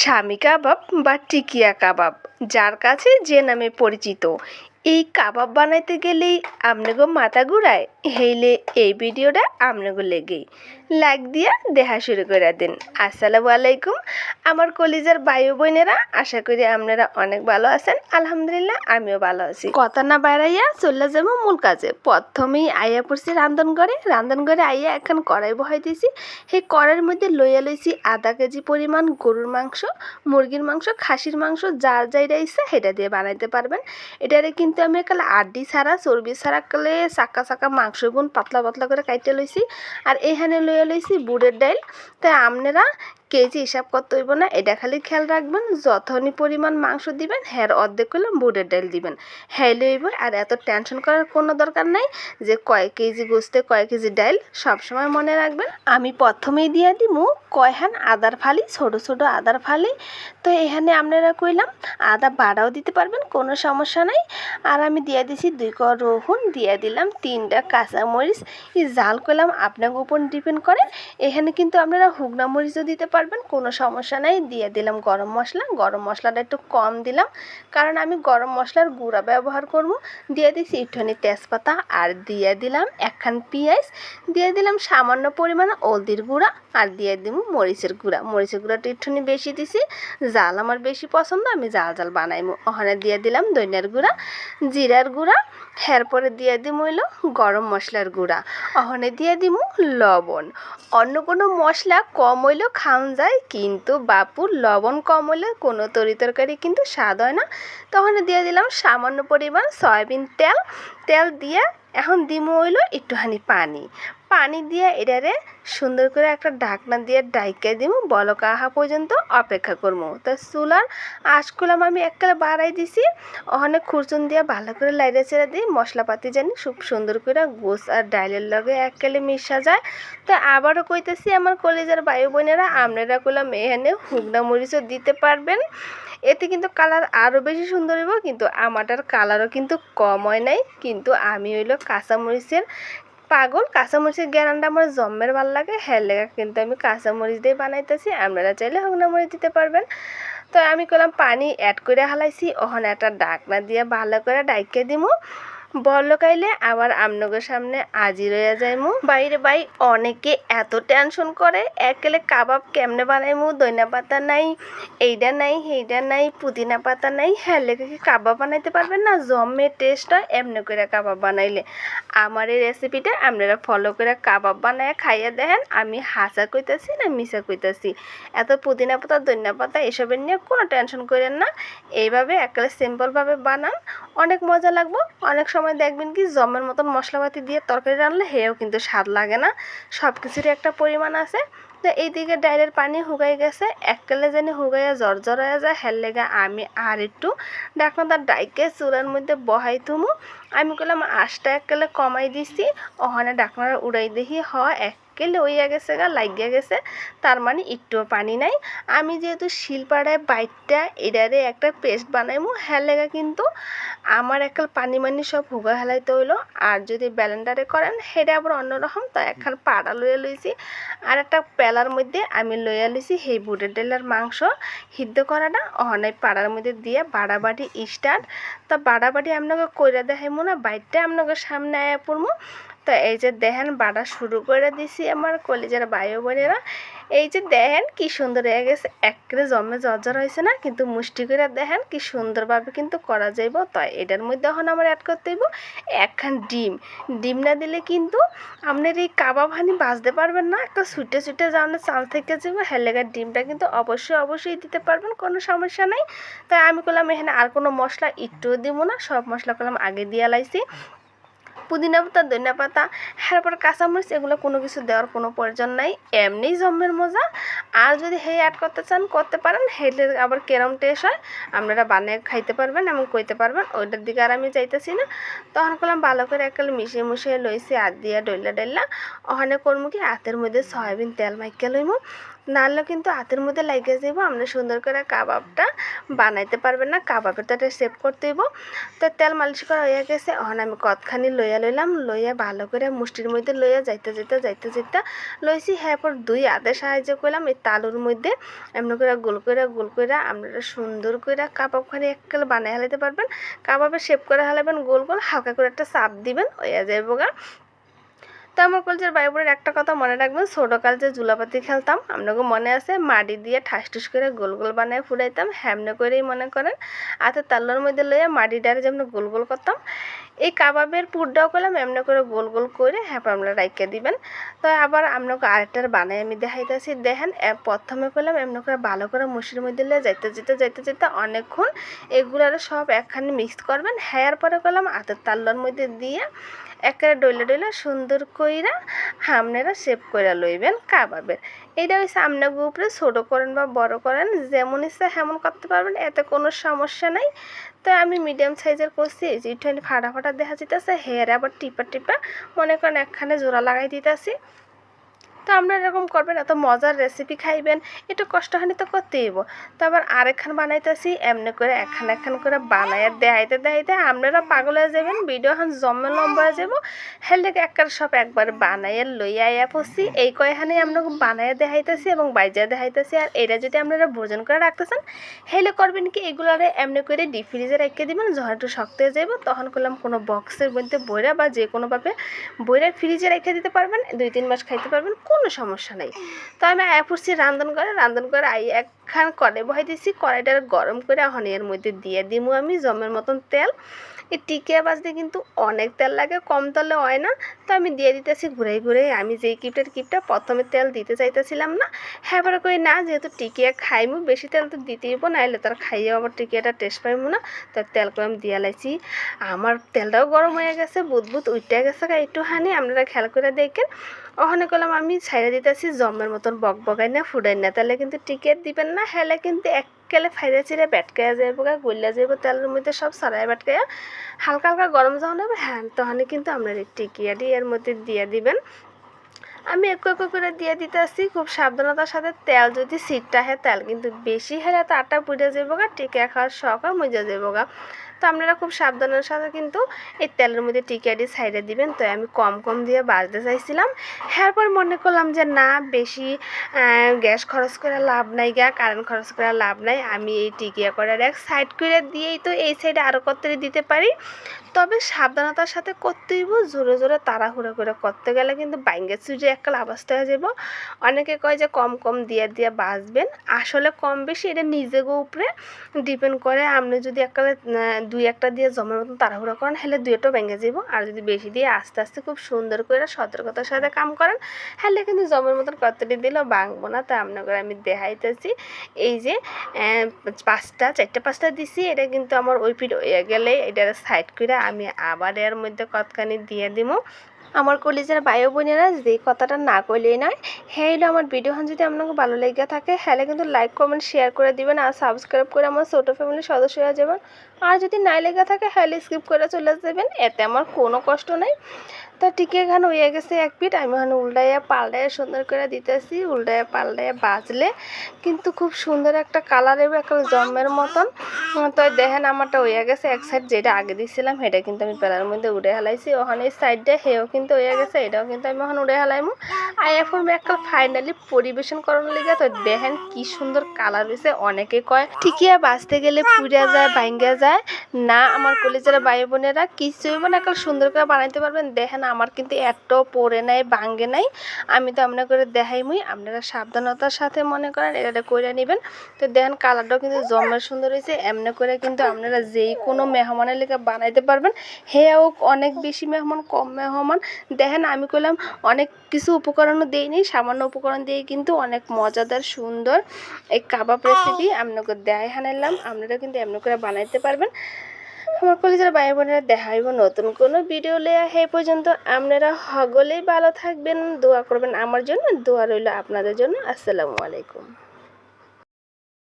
স্বামী কাবাব বা টিকিয়া কাবাব, যার কাছে যে নামে পরিচিত। এই কাবাব বানাইতে গেলেই আপনাগো মাথা ঘুরায়, হেইলে এই ভিডিওটা আপনাগো লেগেই। লাইক দিয়া দেখা শুরু করে দিন। আসসালামু আলাইকুম। আমার কলিজার বায়ু বোনেরা, আশা করি আপনারা অনেক ভালো আছেন। আলহামদুলিল্লাহ, আমিও ভালো আছি। কথা না বাড়াইয়া চলে যাব মূল কাজে। প্রথমেই আইয়া পড়ছি রান্ধন ঘরে। রান্ধন ঘরে আইয়া এখন কড়াই বহাই দিয়েছি। সেই কড়াইয়ের মধ্যে লইয়া লইছি আধা কেজি পরিমাণ গরুর মাংস, মুরগির মাংস, খাসির মাংস, যার যাই ইচ্ছা সেটা দিয়ে বানাইতে পারবেন। এটারে কিন্তু আমি একালে আড্ডি ছাড়া, চর্বি ছাড়া কালে চাকা চাকা মাংস গুণ পাতলা পাতলা করে কাইটে লইছি। আর এখানে লইয়া লইছি বুড়ের ডাইল। তাই আপনারা কেজি হিসাব করতে হইব না। এটা খালি খেয়াল রাখবেন যতনি পরিমাণ মাংস দিবেন হ্যার অর্ধেক করলে বুড়ের ডাল দিবেন। হ্যাঁ লইব আর এত টেনশন করার কোনো দরকার নাই যে কয় কেজি গোস্তে, কয় কেজি ডাল, সবসময় মনে রাখবেন। আমি প্রথমেই দিয়ে দিমু কয়হান আদার ফালি, ছোট ছোট আদার ফালি। তো এখানে আপনারা কইলাম, আদা বাড়াও দিতে পারবেন, কোনো সমস্যা নাই। আর আমি দিয়ে দিছি দুই ক রহুন, দিয়ে দিলাম তিনটা কাঁচামরিচ। এই জাল করলাম আপনার উপর ডিপেন্ড করে। এখানে কিন্তু আপনারা হুগনা মরিচও দিতে পারবেন। কোনো সমস্যা নাই। দিয়ে দিলাম গরম মশলা। গরম মশলাটা একটু কম দিলাম, কারণ আমি গরম মশলার গুঁড়া ব্যবহার করব। দিয়ে দিছি ইটনি তেজপাতা আর দিয়ে দিলাম একখান পেঁয়াজ। দিয়ে দিলাম সামান্য পরিমাণে হলদির গুঁড়া। আর দিয়ে দিব মরিচের গুঁড়া। মরিচের গুঁড়াটা একটুখানি বেশি দিছি জাল আমার বেশি পছন্দ, আমি জাল জাল বানাইমু। ওখানে দিয়ে দিলাম দইনার গুঁড়া, জিরার গুঁড়া, এরপরে দিয়ে দিমু হইল গরম মশলার গুঁড়া। ওখানে দিয়ে দিমু লবণ। অন্য কোনো মশলা কম হইলেও খাওয়া যায়, কিন্তু বাপুর লবণ কম হলে কোনো তরি তরকারি কিন্তু স্বাদ হয় না। তখন দিয়ে দিলাম সামান্য পরিমাণ সয়াবিন তেল তেল দিয়ে এখন দিমু হইল একটুখানি পানি। পানি দিয়ে এটারে সুন্দর করে একটা ঢাকনা দিয়ে ডাইকে দিমু, বলকা আহা পর্যন্ত অপেক্ষা করব তো চুলার আঁশকুলাম আমি এককালে বাড়াই দিছি, ওখানে খুরচুন দিয়ে ভালো করে লাইড়ে ছেড়ে দিই, মশলাপাতি জানি খুব সুন্দর করে গোস আর ডাইলের লগে এককালে মিশা যায়। তো আবারও কইতেছি আমার কলেজের বায়ু বোনেরা, আপনারা করলাম এখানে হুগনা মরিচও দিতে পারবেন। এতে কিন্তু কালার আরও বেশি সুন্দর হইব, কিন্তু আমাটার কালারও কিন্তু কম হয় নাই, কিন্তু আমি হইল কাঁচামরিচের পাগল। কাঁচামরিচের গ্যারানটা আমার জম্মের ভালো লাগে হ্যাঁ লেগা কিন্তু আমি কাঁচামরিচ দিয়ে বানাইতেছি, আপনারা চাইলে হংনা মরিচ দিতে পারবেন। তো আমি করলাম পানি অ্যাড করে হালাইছি, ওখানে একটা ডাকনা দিয়ে ভালো করে ডাইকে দিমু। বল কাইলে, আবার আমনগর সামনে আজি রইয়া যাইমু। বাইরে বাই অনেকে এত টেনশন করে, একেলে কাবাব কেমনে বানাইমু? দইনা পাতা নাই এইটা নাই সেইটা নাই, পুদিনা পাতা নাই হ্যাঁ কি কাবাব বানাইতে পারবেন না? জম্মে টেস্ট হয়, এমনি করে কাবাব বানাইলে। আমার এই রেসিপিটা আপনারা ফলো করে কাবাব বানায় খাইয়ে দেখেন, আমি হাসা কইতাছি না মিশা কইতাছি। এত পুদিনা পাতা, দইনা পাতা, এসবের নিয়ে কোনো টেনশন করেন না। এইভাবে একেবারে সিম্পলভাবে বানান। অনেক মজা লাগবো, অনেক সময় দেখবেন কি জমের মতন মশলাপাতি দিয়ে তরকারি রানলে হেও কিন্তু স্বাদ লাগে না। সব কিছুরই একটা পরিমাণ আছে। তো এইদিকে ডাইলের পানি হুগাই গেছে। এককালে জানি হুগাইয়া হয়ে যায়, হের লেগে আমি আর একটু ডাকনাটা ডাইকে চুলার মধ্যে বহাই তুমু আমি করলাম আশটা এক কালে কমাই দিছি, ওখানে ডাকনাটা উড়াই দেখি, হ, এক কেলে ওইয়া গেছে গা, লাগিয়া গেছে, তার মানে একটুও পানি নাই। আমি যেহেতু শিলপাড়ায় বাইটটা এটারে একটা পেস্ট বানাইমু হ্যাঁ লেগা কিন্তু আমার একাল পানি মানি সব হুগা হেলাইতে হইল। আর যদি ব্যালেন্ডারে করেন, সেটা আবার অন্যরকম তো একখান পাড়া লইয়া লইছি। আর একটা পেলার মধ্যে আমি লইয়া লইছি সেই বুটের ডেলার মাংস। সিদ্ধ করাটা অনেক পাড়ার মধ্যে দিয়ে বাড়াবাড়ি স্টার্ট। তা বাড়াবাড়ি আপনাকে কইরা দেখাইমু না বাইরটা আপনাকে সামনে আয়া পড়মু। তো এই যে দেখেন বাড়া শুরু করে দিছি আমার কলেজের বায়ু বোনেরা। এই যে দেখেন কি সুন্দর হয়ে গেছে। একরে জমে জর্জর হয়েছে না? কিন্তু মুষ্টি করে দেখেন কি সুন্দরভাবে কিন্তু করা যাইব। তো এটার মধ্যে এখন আমার অ্যাড করতে হইব একখান ডিম। ডিম না দিলে কিন্তু আপনার এই কাবাব হানি বাজতে পারবেন না। একটা ছুটে ছুটে যাওয়ানোর চাল থেকে যাব হেলেগার ডিমটা কিন্তু অবশ্যই অবশ্যই দিতে পারবেন, কোনো সমস্যা নাই। তাই আমি করলাম এখানে আর কোনো মশলা একটুও দিব না। সব মশলা করলাম আগে দিয়ে লাইছি পুদিনা পাতা, ধনিয়া পাতা এরপর কাঁচামরিচ, এগুলো কোনো কিছু দেওয়ার কোনো প্রয়োজন নাই। এমনিই জম্মের মজা। আর যদি হে অ্যাড করতে চান, করতে পারেন। হেলে আবার কেরম টেস্ট হয়। আপনারা বানিয়ে খাইতে পারবেন এবং কইতে পারবেন। ওইটার দিকে আর আমি যাইতেছি না। তখন করলাম ভালো করে একাল মিশিয়ে মুশিয়ে লইছি আর দিয়া ডইলা ডইলা। ওখানে করব কি? হাতের মধ্যে সয়াবিন তেল মাইকে লইমু। নাহলে কিন্তু হাতের মধ্যে লাগে যাইব আমরা সুন্দর করে কাবাবটা বানাইতে পারবেন না, কাবাবের তো এটা সেভ করতে হইব। তো তেল মালিশ করা হয়ে গেছে, এখন আমি কতখানি লইয়া লইলাম, লইয়া ভালো করে মুষ্টির মধ্যে লইয়া যাইতে যাইতে যাইতে যাইতে লইছি হ্যাঁ পর দুই হাতে সাহায্য করলাম, এই তালুর মধ্যে এমনি করে গোল করে গোল করে আপনারা সুন্দর করে কাবাবখানি এককাল বানাই হালাইতে পারবেন, কাবাবে শেপ করে হালাবেন গোল গোল হালকা করে একটা চাপ দিবেন ওইয়া যাইব গা। তো আমার কলেজের ভাই বোনের একটা কথা মনে রাখবেন, ছোটোকাল যে জুলাপাতি খেলতাম আপনাকে মনে আছে মাটি দিয়ে ঠাস ঠুস করে গোল গোল বানায় ফুটাইতাম হ্যামনে করেই মনে করেন, আতে তাল্লোর মধ্যে লইয়া মাটি ডারে যেমন গোল গোল করতাম, এই কাবাবের পুরটাও করলাম, এমনি করে গোল গোল করে হ্যাঁ আমরা রাইকে দিবেন। তো আবার আপনাকে আরেকটার বানাই আমি দেখাইতেছি, দেখেন প্রথমে করলাম এমনি করে ভালো করে মুসির মধ্যে লিয়ে যাইতে যেতে যাইতে যেতে অনেকক্ষণ এগুলার সব একখানে মিক্স করবেন হ্যার পরে করলাম আতের তাল্লোর মধ্যে দিয়ে একেবারে ডইলে ডইলে সুন্দর কইরা হামনেরা শেপ কইরা লইবেন কাবাবের। এটা ওই সামনে উপরে ছোটো করেন বা বড় করেন, যেমন ইচ্ছা হেমন করতে পারবেন, এতে কোনো সমস্যা নাই। তো আমি মিডিয়াম সাইজের করছি যে ফাটা ফাটা দেখা যেতেছে হেয়ার আবার টিপা টিপা মনে করেন একখানে জোড়া লাগাই দিতেছি। তো আপনারা এরকম করবেন, এত মজার রেসিপি খাইবেন, একটু কষ্ট হানি তো করতেই হইব। তো আবার আরেকখান বানাইতেছি, এমনি করে একখান একখান করে বানাইয়া দেখাইতে দেখাইতে আপনারা পাগল হয়ে যাবেন ভিডিও এখন জমে লম্বা হয়ে যাব হেলেকে একবার সব একবার বানাইয়া লইয়া আইয়া পড়ছি, এই কয়খানে আমরা বানাইয়া দেখাইতেছি এবং বাইজা দেখাইতেছি, আর এটা যদি আপনারা ভোজন করে রাখতেছেন হেলে করবেন কি, এগুলারে এমনি করে ডিপ ফ্রিজে রেখে দিবেন, যখন একটু শক্ত হয়ে যাইব, তখন করলাম কোনো বক্সের মধ্যে বইরা বা যে কোনোভাবে বইরা ফ্রিজে রেখে দিতে পারবেন, দুই তিন মাস খাইতে পারবেন কোনো সমস্যা নেই। তো আমি আয়া পড়ছি রান্ধন করে রান্ধন করে আই একখান কড়াই বহাই দিছি কড়াইটা গরম করে হনিয়ার মধ্যে দিয়ে দিমু আমি জমের মতন তেল। এই টিকিয়া বাজতে কিন্তু অনেক তেল লাগে, কম তেলে হয় না। তো আমি দিয়ে দিতেছি ঘুরে ঘুরে আমি যেই কিপটার কিপটা প্রথমে তেল দিতে চাইতেছিলাম না। হ্যাঁ কই না, যেহেতু টিকিয়া খাইমু, বেশি তেল তো দিতেই হইব, নাইলে তার খাইয়ে আবার টিকিয়াটা টেস্ট পাইমু না। তো তেল করে আমি দিয়ে লাইছি আমার তেলটাও গরম হয়ে গেছে, বুদবুদ উইটা গেছে গা একটুখানি, আপনারা খেয়াল করে দেখেন। ওখানে করলাম আমি ছাইড়ে দিতেছি জমের মতন বক বকাই না ফুডাই না তাহলে কিন্তু টিকিট দিবেন না, হেলে কিন্তু এককেলে ফাইরে চিরে বেটকাইয়া যাইব গা গলিয়া যাইব, তেলের মধ্যে সব সরাই বেটকাইয়া হালকা হালকা গরম যখন হবে হ্যাঁ তখনই কিন্তু আপনার এই টিকিয়াটি এর মধ্যে দিয়ে দিবেন। আমি একটু একটু করে দিয়ে দিতে আসছি খুব সাবধানতার সাথে তেল, যদি সিটটা হয় তেল, কিন্তু বেশি হেলে তো আটা পুড়ে যাব গা, টিকিয়া খাওয়ার শখ মজা যাব গা। তো আপনারা খুব সাবধানের সাথে কিন্তু এই তেলের মধ্যে টিকিয়াটি সাইডে দিবেন। তো আমি কম কম দিয়ে বাজতে চাইছিলাম। এরপর মনে করলাম যে, না, বেশি গ্যাস খরচ করে লাভ নাই গা, কারেন্ট খরচ করে লাভ নাই। আমি এই টিকিয়া করার এক সাইড করে দিয়েই তো এই সাইডে আরও কত দিতে পারি? তবে সাবধানতার সাথে করতেই জোরে জোরে তাড়াহুড়ো করে করতে গেলে কিন্তু বাইঙ্গে চুজে একটা আওয়াজটা হয়ে যাব অনেকে কয় যে কম কম দিয়ে দিয়ে বাঁচবেন, আসলে কম বেশি এটা নিজেকে উপরে ডিপেন্ড করে। আপনি যদি একটা দুই একটা দিয়ে জমের মতন তাড়াহুড়ো করেন হলে দুইটা ভেঙে যাব আর যদি বেশি দিয়ে আস্তে আস্তে খুব সুন্দর করে সতর্কতার সাথে কাম করেন হলে কিন্তু জমের মতন কতটি দিলেও ভাঙবো না। তা আপনাকে আমি দেখাইতেছি। এই যে পাঁচটা, চারটে পাঁচটা দিছি, এটা কিন্তু আমার ওই পিঠ হয়ে গেলে এটা সাইড করে আমি আবার এর মধ্যে কতখানি দিয়ে দিব আমার কলেজের বায়ু বোনেরা যে কথাটা না করলেই নয়। হ্যাঁ হলো আমার ভিডিওখান যদি আপনাকে ভালো লেগে থাকে হ্যাঁ কিন্তু লাইক কমেন্ট শেয়ার করে দিবেন আর সাবস্ক্রাইব করে আমার ছোটো ফ্যামিলির সদস্য হয়ে যাবেন। আর যদি নাই লেগে থাকে হ্যালে স্কিপ করে চলে যাবেন। এতে আমার কোনো কষ্ট নেই। তো টিকে এখানে হয়ে গেছে এক পিঠ। আমি ওখানে উল্টাইয়া পাল্টাইয়া সুন্দর করে দিতেছি, উল্টাইয়া পাল্টাইয়া বাজলে। কিন্তু খুব সুন্দর একটা কালার এবং একটা জমের মতন। তো দেখেন আমারটা হয়ে গেছে এক সাইড যেটা আগে দিছিলাম, সেটা কিন্তু আমি পেলার মধ্যে উড়ে হেলাইছি। ওখানে এই সাইডটা হেও কিন্তু হয়ে গেছে, এটাও কিন্তু আমি ওখানে উড়ে হেলাইমু। আর এখন একটা ফাইনালি পরিবেশন করানোর লিগে, তো দেখেন কি সুন্দর কালার হয়েছে অনেকে কয়, ঠিকই বাঁচতে গেলে পুড়ে যায় ভাঙ্গা যায়। না, আমার কলেজের ভাই বোনেরা কিছুই মানে একটা সুন্দর করে বানাইতে পারবেন। দেখেন, আমার কিন্তু এত পরে নাই, ভাঙ্গে নাই। আমি তো আপনার করে দেখাই মুই আপনারা সাবধানতার সাথে মনে করেন এটা করে নেবেন। তো দেখেন, কালারটাও কিন্তু জমের সুন্দর হয়েছে। এমনি করে কিন্তু আপনারা যেই কোনো মেহমানের লেগে বানাইতে পারবেন। হেয়াও অনেক বেশি মেহমান, কম মেহমান। দেখেন, আমি করলাম অনেক কিছু উপকরণও দিইনি। সামান্য উপকরণ দিয়ে কিন্তু অনেক মজাদার, সুন্দর এই কাবাব রেসিপি আপনাকে দেয় হানাইলাম। আপনারা কিন্তু এমনি করে বানাইতে পারবেন। আমার কলেজের ভাই বোনেরা দেখাইব নতুন কোনো ভিডিও লেয়া হে পর্যন্ত আপনারা হগলেই ভালো থাকবেন, দোয়া করবেন আমার জন্য, দোয়া রইল আপনাদের জন্য। আসসালামু আলাইকুম।